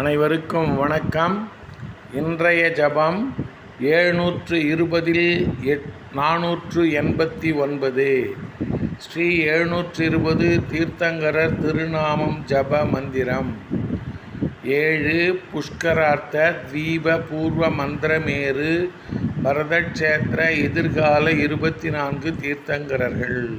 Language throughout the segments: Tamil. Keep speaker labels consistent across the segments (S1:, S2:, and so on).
S1: அனைவருக்கும் வணக்கம். இன்றைய ஜபம் ஏழ்நூற்று இருபதில் எட் நானூற்று எண்பத்தி ஒன்பது. ஸ்ரீ எழுநூற்று இருபது தீர்த்தங்கரர் திருநாமம் ஜப மந்திரம். ஏழு புஷ்கரார்த்த தீப பூர்வ மந்திரமேறு பரதக்ஷேத்திர எதிர்கால இருபத்தி நான்கு தீர்த்தங்கரர்கள்.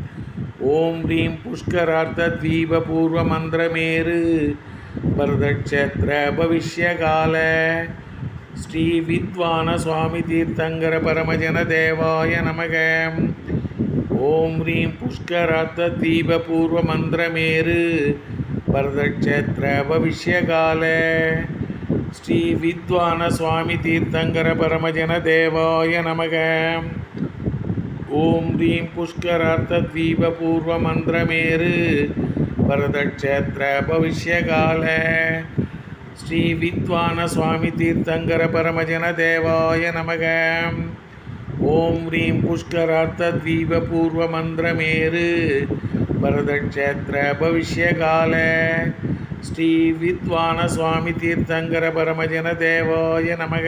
S1: ஓம் ஹ்ரீம் புஷ்கரார்த்த தீப பூர்வ மந்திரமேரு பரதக்ஷேத்திர பவிஷ்யகால ஸ்ரீ வித்வான சுவாமி தீர்த்தங்கர பரமஜன தேவாய நமக ஓம் ஹ்ரீம் புஷ்கரார்த்த தீப பூர்வ மந்திரமேரு பரதக்ஷேத்திர பவிஷ்யகால ஸ்ரீ வித்வான சுவாமி தீர்த்தங்கர பரமஜன தேவாய நமக ஓம் ஹ்ரீம் புஷ்கரார்த்த பூர்வ மந்திரமேரு பரதக்ஷேத்திர பவிஷ்யகால ஸ்ரீ வித்வான சுவாமி தீர்த்தங்கர பரமஜன தேவாய நமக. ஓம் ஹ்ரீம் புஷ்கரார்த்த பூர்வ மந்திரமேரு பரதக்ஷேத்திர பவிஷ்யகால ஸ்ரீ வித்வான சுவாமி தீர்த்தங்கர பரமஜன தேவாய நமக.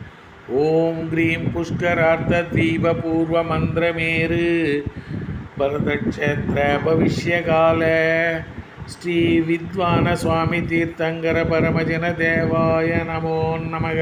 S1: ஓம் கிரீம் புஷ்கரார்த்த தீப பூர்வ மந்திரமேரு மந்திரமேரு பரதக்ஷேத்திர பவிஷ்யகால. ஸ்ரீ வித்வான சுவாமி தீர்த்தங்கர பரமஜன தேவாய நமோ நமக.